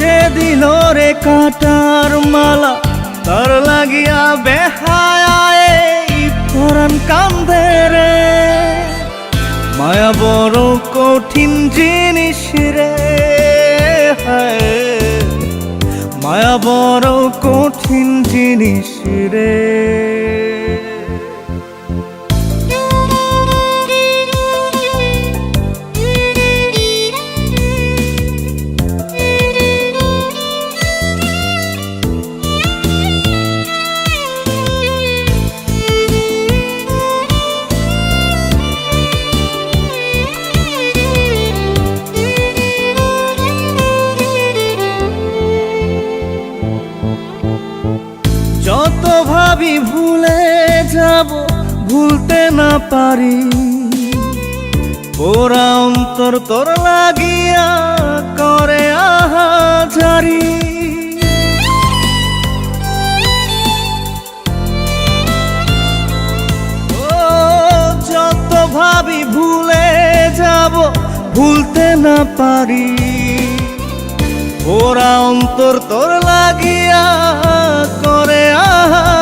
যে দিল রে কাটার মালা। তার লাগিয়া বেহায় কান্দে রে। মায়া বড় কঠিন জিনিস রে মায়া বড় কঠিন জিনিস রে। ভাবি ভুলে যাব, ভুলতে না পারি। পোড়া অন্তর তোর লাগিয়া করে আহাজারি। যত ভাবি ভুলে যাব, ভুলতে না পারি। ওরা অন্তর তোর লাগিয়া করে আহাজারি।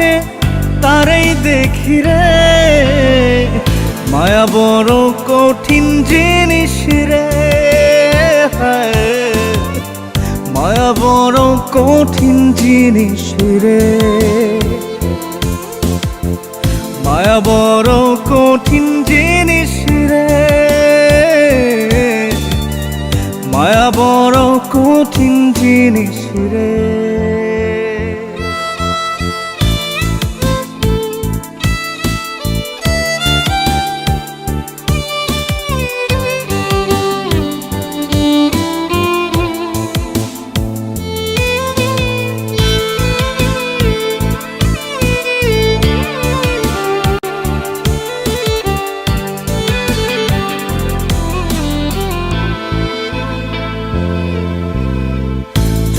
চোখে তারেই দেখি রে। মায়া বড় কঠিন জিনিস রে। মায়া বড় কঠিন জিনিস রে। মায়া বড় কঠিন জিনিস রে। মায়া বড় কঠিন জিনিস রে।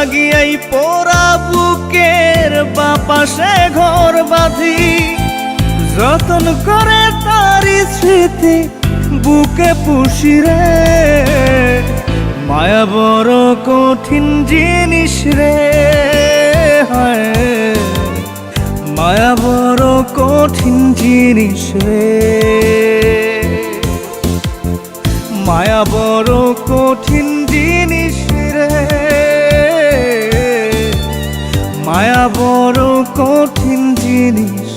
লাগিয়াই পোড়া বুকের বাপাশে ঘর বাঁধি। যতন করে তারি স্মৃতি বুকে পুষি রে। মায়া বড় কঠিন জিনিস রে, হায়। মায়া বড় কঠিন জিনিস রে। মায়া বড় কঠিন জিনিস রে। মায়া বড় কঠিন জিনিস।